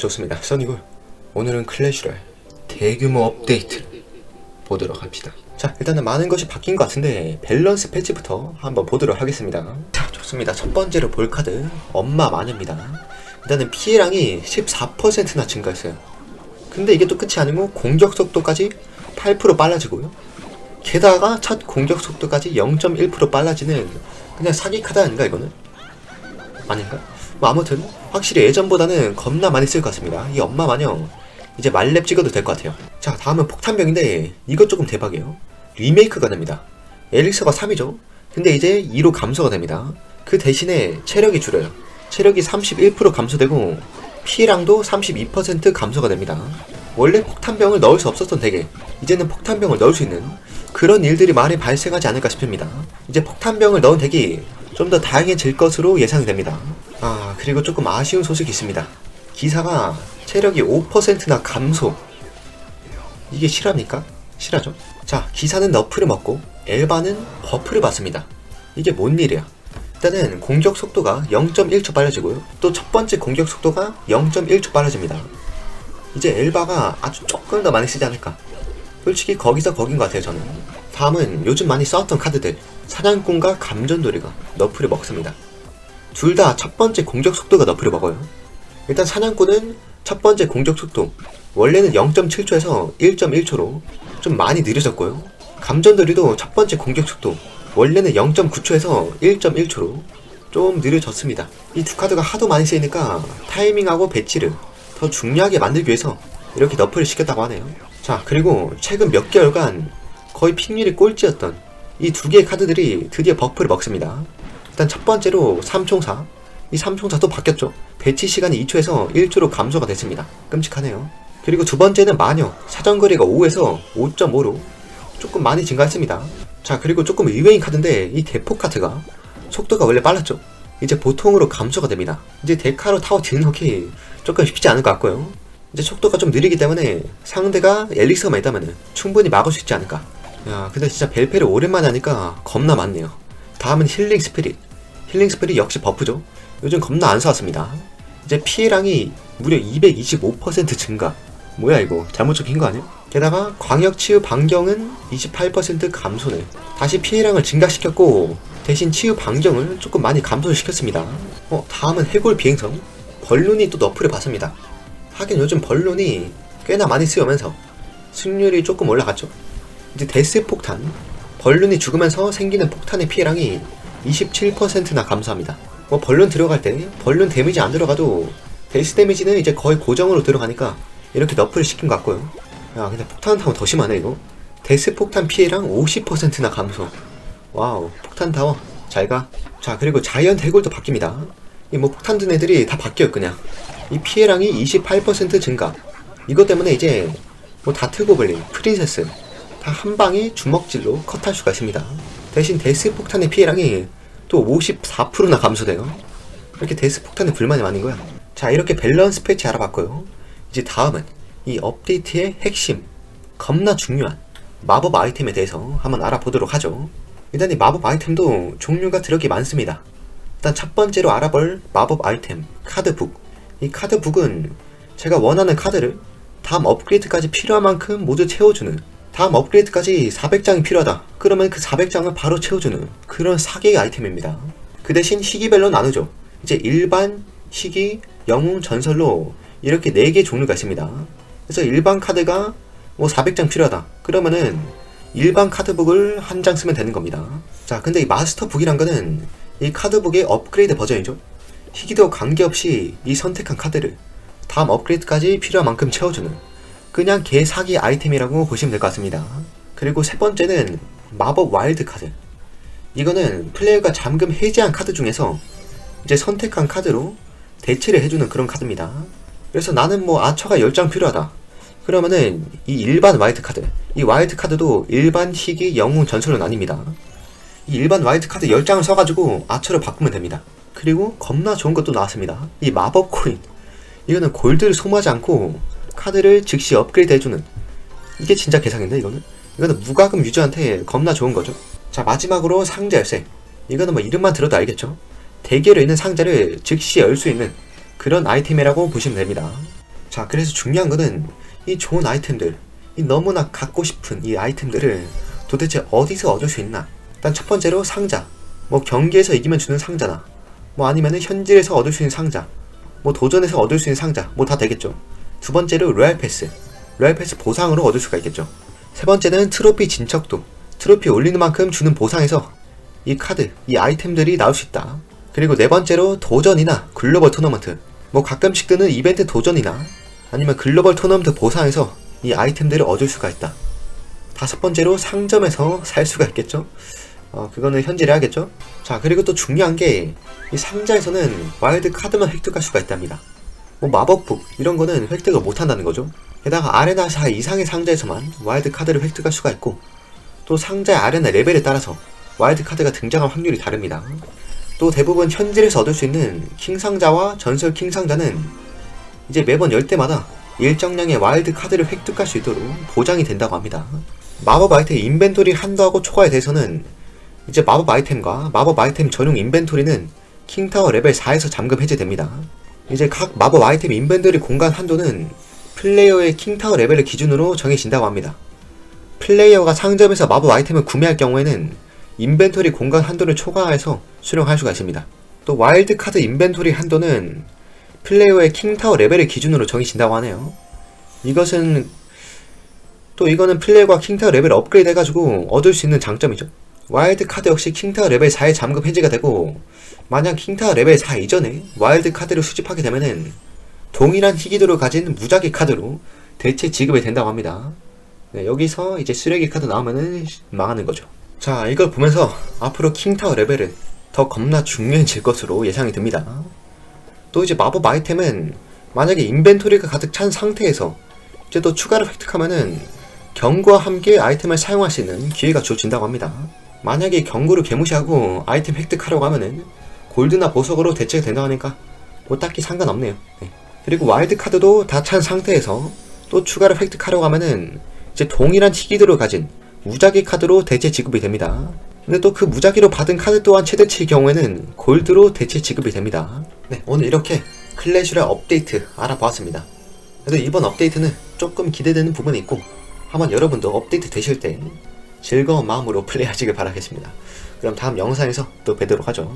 좋습니다. 써니고 오늘은 클래시로얄 대규모 업데이트를 보도록 합시다. 자, 일단은 많은 것이 바뀐 것 같은데 밸런스 패치부터 한번 보도록 하겠습니다. 자, 좋습니다. 첫 번째로 볼 카드 엄마 마녀입니다. 일단은 피해량이 14%나 증가했어요. 근데 이게 또 끝이 아니고 공격 속도까지 8% 빨라지고요. 게다가 첫 공격 속도까지 0.1% 빨라지는 그냥 사기 카드 아닌가 이거는? 아닌가? 뭐 아무튼 확실히 예전보다는 겁나 많이 쓸 것 같습니다. 이 엄마 마녀 이제 말렙 찍어도 될 것 같아요. 자 다음은 폭탄병인데 이것 조금 대박이에요. 리메이크가 됩니다. 엘릭서가 3이죠. 근데 이제 2로 감소가 됩니다. 그 대신에 체력이 줄어요. 체력이 31% 감소되고 피해량도 32% 감소가 됩니다. 원래 폭탄병을 넣을 수 없었던 덱에 이제는 폭탄병을 넣을 수 있는 그런 일들이 많이 발생하지 않을까 싶습니다. 이제 폭탄병을 넣은 덱이 좀 더 다양해질 것으로 예상이 됩니다. 아 그리고 조금 아쉬운 소식이 있습니다. 기사가 체력이 5%나 감소. 이게 실합니까? 실하죠? 자 기사는 너프를 먹고 엘바는 버프를 받습니다. 이게 뭔 일이야? 일단은 공격 속도가 0.1초 빨라지고요. 또 첫 번째 공격 속도가 0.1초 빨라집니다. 이제 엘바가 아주 조금 더 많이 쓰지 않을까. 솔직히 거기서 거긴 것 같아요 저는. 다음은 요즘 많이 써왔던 카드들 사냥꾼과 감전돌이가 너프를 먹습니다. 둘 다 첫 번째 공격 속도가 너프를 먹어요. 일단 사냥꾼은 첫 번째 공격 속도 원래는 0.7초에서 1.1초로 좀 많이 느려졌고요. 감전돌이도 첫 번째 공격 속도 원래는 0.9초에서 1.1초로 좀 느려졌습니다. 이 두 카드가 하도 많이 쓰이니까 타이밍하고 배치를 더 중요하게 만들기 위해서 이렇게 너프를 시켰다고 하네요. 자, 그리고 최근 몇 개월간 거의 픽률이 꼴찌였던 이 두 개의 카드들이 드디어 버프를 먹습니다. 일단 첫 번째로 삼총사. 이 삼총사 또 바뀌었죠. 배치 시간이 2초에서 1초로 감소가 됐습니다. 끔찍하네요. 그리고 두 번째는 마녀. 사정거리가 5에서 5.5로 조금 많이 증가했습니다. 자, 그리고 조금 의외인 카드인데 이 대포 카드가 속도가 원래 빨랐죠. 이제 보통으로 감소가 됩니다. 이제 데카로 타워 진흙이 조금 쉽지 않을 것 같고요. 이제 속도가 좀 느리기 때문에 상대가 엘릭서만 있다면 충분히 막을 수 있지 않을까. 야, 근데 진짜 벨페를 오랜만에 하니까 겁나 많네요. 다음은 힐링 스피릿. 힐링 스피릿 역시 버프죠. 요즘 겁나 안 써왔습니다. 이제 피해량이 무려 225% 증가. 뭐야 이거 잘못 적힌 거 아니야? 게다가 광역 치유 반경은 28% 감소네. 다시 피해량을 증가시켰고 대신 치유 반경을 조금 많이 감소시켰습니다. 어 다음은 해골 비행성. 벌룬이 또 너프를 받습니다. 하긴 요즘 벌룬이 꽤나 많이 쓰여면서 승률이 조금 올라갔죠. 이제 데스 폭탄. 벌룬이 죽으면서 생기는 폭탄의 피해량이 27%나 감소합니다. 뭐 벌룬 들어갈 때 벌룬 데미지 안 들어가도 데스 데미지는 이제 거의 고정으로 들어가니까 이렇게 너프를 시킨 것 같고요. 야 근데 폭탄 타워 더 심하네 이거. 데스 폭탄 피해량 50%나 감소. 와우 폭탄 타워 잘 가. 자 그리고 자이언트 해골도 바뀝니다. 이 뭐 폭탄 든 애들이 다 바뀌어요 그냥. 이 피해량이 28% 증가. 이것 때문에 이제 뭐 다트 고블린, 프린세스 다 한 방에 주먹질로 컷할 수가 있습니다. 대신 데스 폭탄의 피해량이 또 54%나 감소돼요. 이렇게 데스 폭탄에 불만이 많은 거야. 자 이렇게 밸런스 패치 알아봤고요. 이제 다음은 이 업데이트의 핵심, 겁나 중요한 마법 아이템에 대해서 한번 알아보도록 하죠. 일단 이 마법 아이템도 종류가 드럽게 많습니다. 일단 첫 번째로 알아볼 마법 아이템, 카드북. 이 카드북은 제가 원하는 카드를 다음 업그레이드까지 필요한 만큼 모두 채워주는 다음 업그레이드까지 400장이 필요하다. 그러면 그 400장을 바로 채워주는 그런 사기의 아이템입니다. 그 대신 시기별로 나누죠. 이제 일반, 시기, 영웅, 전설로 이렇게 4개 종류가 있습니다. 그래서 일반 카드가 뭐 400장 필요하다. 그러면은 일반 카드북을 한 장 쓰면 되는 겁니다. 자, 근데 이 마스터북이란 거는 이 카드북의 업그레이드 버전이죠. 희귀도 관계없이 이 선택한 카드를 다음 업그레이드까지 필요한 만큼 채워주는 그냥 개 사기 아이템이라고 보시면 될 것 같습니다. 그리고 세 번째는 마법 와일드 카드. 이거는 플레이어가 잠금 해제한 카드 중에서 이제 선택한 카드로 대체를 해주는 그런 카드입니다. 그래서 나는 뭐 아처가 10장 필요하다. 그러면은 이 일반 와일드 카드, 이 와일드 카드도 일반 희귀 영웅 전설은 아닙니다. 이 일반 와일드 카드 10장을 써가지고 아처로 바꾸면 됩니다. 그리고 겁나 좋은 것도 나왔습니다. 이 마법 코인. 이거는 골드를 소모하지 않고 카드를 즉시 업그레이드 해주는 이게 진짜 개상인데 이거는 이거는 무과금 유저한테 겁나 좋은 거죠 자 마지막으로 상자 열쇠 이거는 뭐 이름만 들어도 알겠죠 대기열에 있는 상자를 즉시 열 수 있는 그런 아이템이라고 보시면 됩니다 자, 그래서 중요한 거는 이 좋은 아이템들, 이 너무나 갖고 싶은 이 아이템들을 도대체 어디서 얻을 수 있나? 일단 첫 번째로 상자. 뭐 경기에서 이기면 주는 상자나, 뭐 아니면은 현질에서 얻을 수 있는 상자, 뭐 도전에서 얻을 수 있는 상자, 뭐 다 되겠죠. 두 번째로 로얄 패스. 로얄 패스 보상으로 얻을 수가 있겠죠. 세 번째는 트로피 진척도. 트로피 올리는 만큼 주는 보상에서 이 카드, 이 아이템들이 나올 수 있다. 그리고 네 번째로 도전이나 글로벌 토너먼트. 뭐 가끔씩 뜨는 이벤트 도전이나 아니면 글로벌 토너먼트 보상에서 이 아이템들을 얻을 수가 있다. 다섯 번째로 상점에서 살 수가 있겠죠? 어, 그거는 현질해 야겠죠? 자, 그리고 또 중요한 게, 이 상자에서는 와일드 카드만 획득할 수가 있답니다. 뭐 마법북, 이런 거는 획득을 못 한다는 거죠. 게다가 아레나 4 이상의 상자에서만 와일드 카드를 획득할 수가 있고, 또 상자의 아레나 레벨에 따라서 와일드 카드가 등장할 확률이 다릅니다. 또 대부분 현질에서 얻을 수 있는 킹 상자와 전설 킹 상자는 이제 매번 열 때마다 일정량의 와일드 카드를 획득할 수 있도록 보장이 된다고 합니다. 마법 아이템 인벤토리 한도하고 초과에 대해서는 이제 마법 아이템과 마법 아이템 전용 인벤토리는 킹타워 레벨 4에서 잠금 해제됩니다. 이제 각 마법 아이템 인벤토리 공간 한도는 플레이어의 킹타워 레벨을 기준으로 정해진다고 합니다. 플레이어가 상점에서 마법 아이템을 구매할 경우에는 인벤토리 공간 한도를 초과해서 수령할 수가 있습니다. 또 와일드 카드 인벤토리 한도는 플레이어의 킹타워 레벨을 기준으로 정해진다고 하네요. 이것은 또 이거는 플레이어가 킹타워 레벨 업그레이드 해가지고 얻을 수 있는 장점이죠. 와일드 카드 역시 킹타워 레벨 4에 잠금 해제가 되고 만약 킹타워 레벨 4 이전에 와일드 카드를 수집하게 되면은 동일한 희귀도를 가진 무작위 카드로 대체 지급이 된다고 합니다. 네, 여기서 이제 쓰레기 카드 나오면은 망하는 거죠. 자, 이걸 보면서 앞으로 킹타워 레벨은 더 겁나 중요해질 것으로 예상이 듭니다. 또 이제 마법 아이템은 만약에 인벤토리가 가득 찬 상태에서 이제 또 추가로 획득하면은 경고와 함께 아이템을 사용할 수 있는 기회가 주어진다고 합니다. 만약에 경고를 개무시하고 아이템 획득하려고 하면은 골드나 보석으로 대체가 된다고 하니까 뭐 딱히 상관없네요. 네. 그리고 와일드 카드도 다 찬 상태에서 또 추가로 획득하려고 하면은 이제 동일한 희귀도를 가진 무작위 카드로 대체 지급이 됩니다. 근데 또 그 무작위로 받은 카드 또한 최대치의 경우에는 골드로 대체 지급이 됩니다. 네, 오늘 이렇게 클래시의 업데이트 알아보았습니다. 그래도 이번 업데이트는 조금 기대되는 부분이 있고 한번 여러분도 업데이트 되실 때 즐거운 마음으로 플레이하시길 바라겠습니다. 그럼 다음 영상에서 또 뵙도록 하죠.